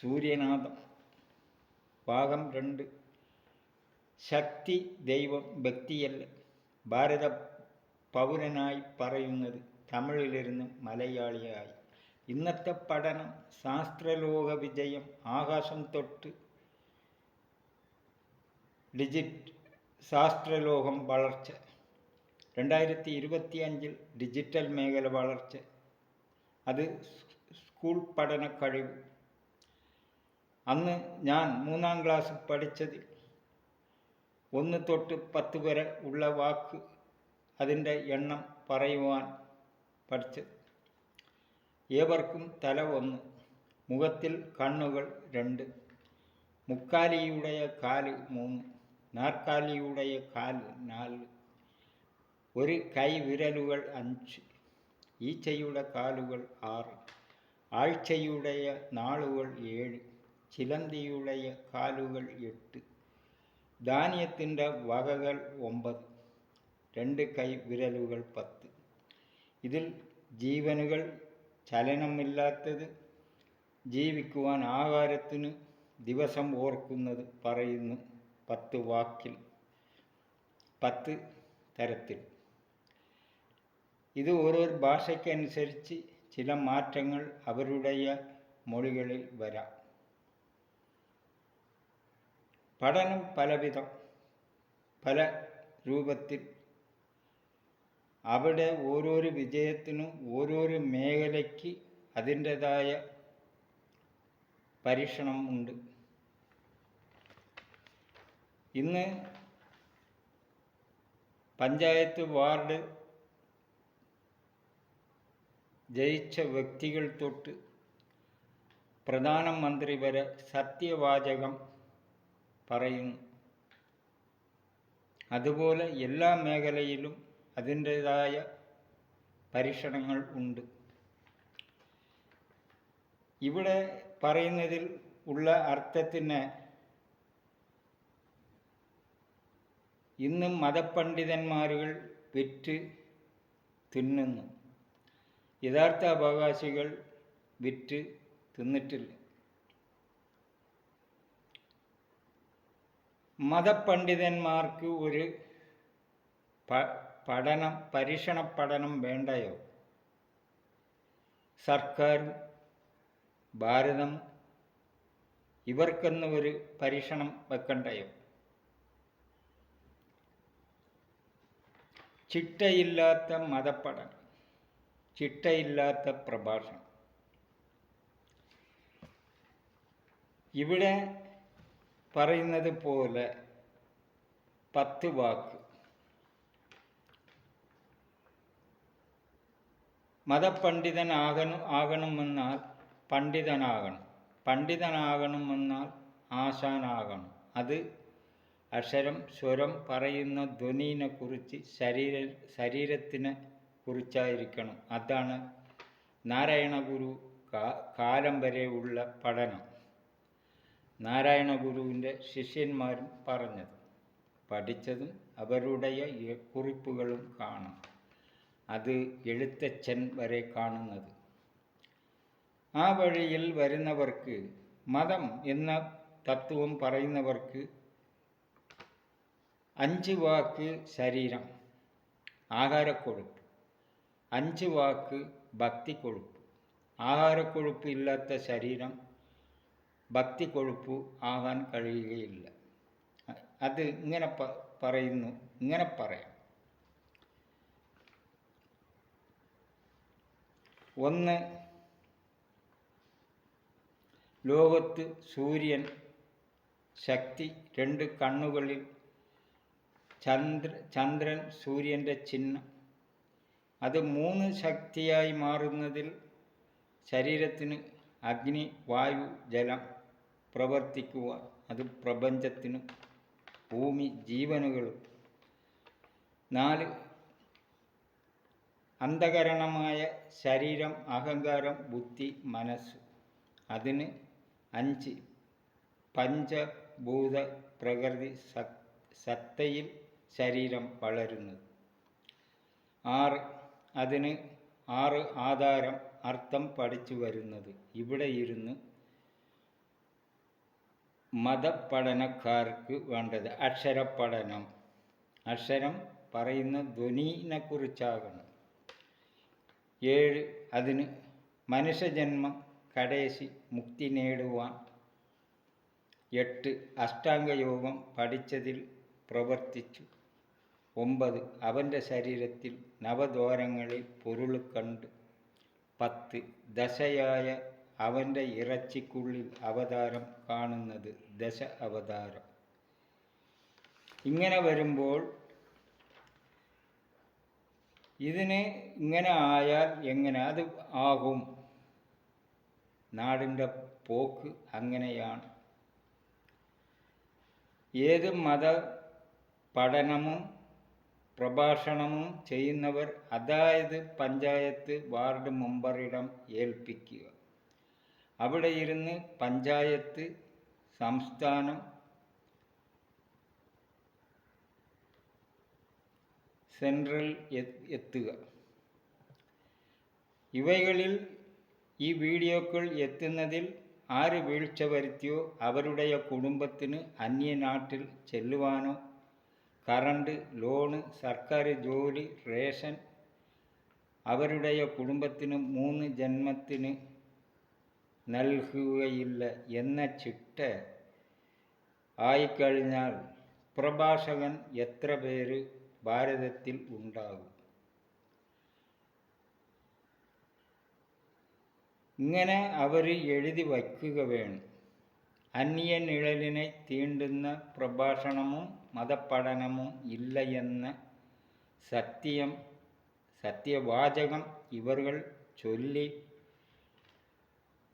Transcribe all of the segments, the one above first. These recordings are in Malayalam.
സൂര്യനാഥം. ഭാഗം രണ്ട്. ശക്തി ദൈവം ഭക്തിയല്ല. ഭാരത പൗരനായി പറയുന്നത് തമിഴിലിരുന്ന് മലയാളിയായി. ഇന്നത്തെ പഠനം ശാസ്ത്രലോക വിജയം ആകാശം തൊട്ട് ഡിജിറ്റ് ശാസ്ത്രലോകം വളർച്ച. രണ്ടായിരത്തി ഇരുപത്തി അഞ്ചിൽ ഡിജിറ്റൽ മേഖല വളർച്ച. അത് സ്കൂൾ പഠന കഴിവ്. അന്ന് ഞാൻ മൂന്നാം ക്ലാസ് പഠിച്ചത് ഒന്ന് തൊട്ട് പത്ത് വരെ ഉള്ള വാക്ക് അതിന്റെ എണ്ണം പറയുവാൻ പഠിച്ചത് ഏവർക്കും തല ഒന്ന് മുഖത്തിൽ കണ്ണുകൾ രണ്ട്. മുക്കാലിയുടെ കാൽ മൂന്ന്. നാற்കാലിയുടെ കാൽ നാല്. ഒരു കൈ വിരലുകൾ അഞ്ച്. ഈച്ചയുടെ കാലുകൾ ആറ്. ആഴ്ചയുടെ നാളുകൾ ഏഴ്. ചിലന്തിയുടെ കാലുകൾ എട്ട്. ധാന്യത്തിന്റെ വകകൾ ഒമ്പത്. രണ്ട് കൈ വിരലുകൾ പത്ത്. ഇതിൽ ജീവനുകൾ ചലനമില്ലാത്തത് ജീവിക്കുവാൻ ആഹാരത്തിന് ദിവസം ഓർക്കുന്നത് പറയുന്നു പത്ത് വാക്കിൽ. പത്ത് തരത്തിൽ. ഇത് ഓരോ ഭാഷയ്ക്കനുസരിച്ച് ചില മാറ്റങ്ങൾ അവരുടെ മൊഴികളിൽ വരാം. പഠനം പലവിധം. പല രൂപത്തിൽ. അവിടെ ഓരോരു വിജയത്തിനും ഓരോരു മേഖലയ്ക്ക് അതിന്റെതായ പരീക്ഷണം ഉണ്ട്. ഇന്ന് പഞ്ചായത്ത് വാർഡ് ജയിച്ച വ്യക്തികൾ തൊട്ട് പ്രധാനമന്ത്രി വരെ സത്യവാചകം പറയുന്നു അതുപോലെ എല്ലാ മേഖലയിലും അതിന്റെതായ പരീക്ഷണങ്ങൾ ഉണ്ട്. ഇവിടെ പറയുന്നതിൽ ഉള്ള അർത്ഥത്തിന് ഇന്നും മതപണ്ഡിതന്മാരുകൾ വിറ്റ് തിന്നുന്നു. യഥാർത്ഥ അവകാശികൾ വിറ്റ് തിന്നിട്ടില്ല. മതപണ്ഡിതന്മാർക്ക് ഒരു പഠനം പരീക്ഷണ പഠനം വേണ്ടയോ? സർക്കാർ ഭാരതം ഇവർക്കെന്ന് ഒരു പരീക്ഷണം വെക്കണ്ടയോ? ചിട്ടയില്ലാത്ത മതപഠനം ചിട്ടയില്ലാത്ത പ്രഭാഷണം. ഇവിടെ പറയുന്നത് പോലെ പത്ത് വാക്ക്. മതപണ്ഡിതനാകണം ആകണമെന്നാൽ പണ്ഡിതനാകണം. പണ്ഡിതനാകണമെന്നാൽ ആശാനാകണം. അത് അക്ഷരം സ്വരം പറയുന്ന ധ്വനിനെ കുറിച്ച് ശരീര ശരീരത്തിനെ കുറിച്ചായിരിക്കണം. അതാണ് നാരായണ ഗുരു കാലം വരെയുള്ള പഠനം. നാരായണ ഗുരുവിന്റെ ശിഷ്യന്മാരും പറഞ്ഞത്. പഠിച്ചതും അവരുടെ കുറിപ്പുകളും കാണും. അത് എഴുത്തച്ഛൻ വരെ കാണുന്നത്. ആ വഴിയിൽ വരുന്നവർക്ക് മതം എന്ന തത്വം പറയുന്നവർക്ക് അഞ്ച് വാക്ക് ശരീരം ആഹാരക്കൊഴുപ്പ്. അഞ്ച് വാക്ക് ഭക്തി ഭക്തിക്കൊഴുപ്പ്. ആഹാരക്കൊഴുപ്പ് ഇല്ലാത്ത ശരീരം ഭക്തിക്കൊഴുപ്പ് ആകാൻ കഴിയുകയില്ല. അത് ഇങ്ങനെ പറയുന്നു ഇങ്ങനെ പറയാം. ഒന്ന് ലോകത്ത് സൂര്യൻ ശക്തി രണ്ട് കണ്ണുകളിൽ ചന്ദ്ര ചന്ദ്രൻ സൂര്യന്റെ ചിഹ്നം. അത് മൂന്ന് ശക്തിയായി മാറുന്നതിൽ ശരീരത്തിന് അഗ്നി വായു ജലം പ്രവർത്തിക്കുക അത് പ്രപഞ്ചത്തിനും ഭൂമി ജീവനുകളും. നാല് അന്ധകരണമായ ശരീരം അഹങ്കാരം ബുദ്ധി മനസ്സ്. അതിന് അഞ്ച് പഞ്ചഭൂത പ്രകൃതി സത്തയിൽ ശരീരം വളരുന്നത്. ആറ് അതിന് ആറ് ആധാരം അർത്ഥം പഠിച്ചു വരുന്നത്. ഇവിടെ ഇരുന്ന് മതപഠനക്കാർക്ക് വേണ്ടത് അക്ഷരപഠനം. അക്ഷരം പറയുന്ന ധ്വനിനെ കുറിച്ചാകണം ഏഴ് അതിന് മനുഷ്യജന്മം കടേശി മുക്തി നേടുവാൻ. എട്ട് അഷ്ടാംഗയോഗം പഠിച്ചതിൽ പ്രവർത്തിച്ചു. ഒമ്പത് അവന്റെ ശരീരത്തിൽ നവദ്വാരങ്ങളിൽ പൊരുൾ കണ്ട്. പത്ത് ദശയായ അവന്റെ ഇറച്ചിക്കുള്ളിൽ അവതാരം കാണുന്നത് ദശ അവതാരം. ഇങ്ങനെ വരുമ്പോൾ ഇതിന് ഇങ്ങനെ ആയാൽ എങ്ങനെ അത് ആകും? നാടിന്റെ പോക്ക് അങ്ങനെയാണ്. ഏത് മത പഠനമും പ്രഭാഷണവും ചെയ്യുന്നവർ അതായത് പഞ്ചായത്ത് വാർഡ് മെമ്പറിടം ഏൽപ്പിക്കുക. അവിടെ ഇരുന്ന് പഞ്ചായത്ത് സംസ്ഥാനം സെൻട്രൽ എത്തുക. ഇവകളിൽ ഈ വീഡിയോകൾ എത്തുന്നതിൽ ആര് വീഴ്ച വരുത്തിയോ അവരുടെ കുടുംബത്തിന് അന്യനാട്ടിൽ ചെല്ലുവാനോ കറണ്ട് ലോണ് സർക്കാർ ജോലി റേഷൻ അവരുടെ കുടുംബത്തിന് മൂന്ന് ജന്മത്തിന് നൽകുകയില്ല എന്ന ചിട്ട ആയിക്കഴിഞ്ഞാൽ പ്രഭാഷകൻ എത്ര പേര് ഭാരതത്തിൽ ഉണ്ടാകും ഇങ്ങനെ അവർ എഴുതി വയ്ക്കുക വേണം അന്യ നിഴലിനെ തീണ്ടുന്ന പ്രഭാഷണമും മതപഠനമും ഇല്ല എന്ന സത്യം സത്യവാചകം ഇവർ ചൊല്ലി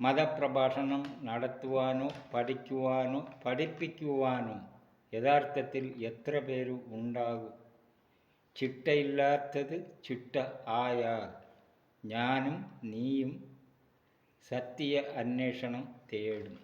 മതപ്രഭാഷണം നടത്തുവാനോ പഠിക്കുവാനോ പഠിപ്പിക്കുവാനോ യഥാർത്ഥത്തിൽ എത്ര പേര് ഉണ്ടാകും? ചിട്ടയില്ലാത്തത് ചിട്ട ആയാൽ ഞാനും നീയും സത്യ അന്വേഷണം തേടും.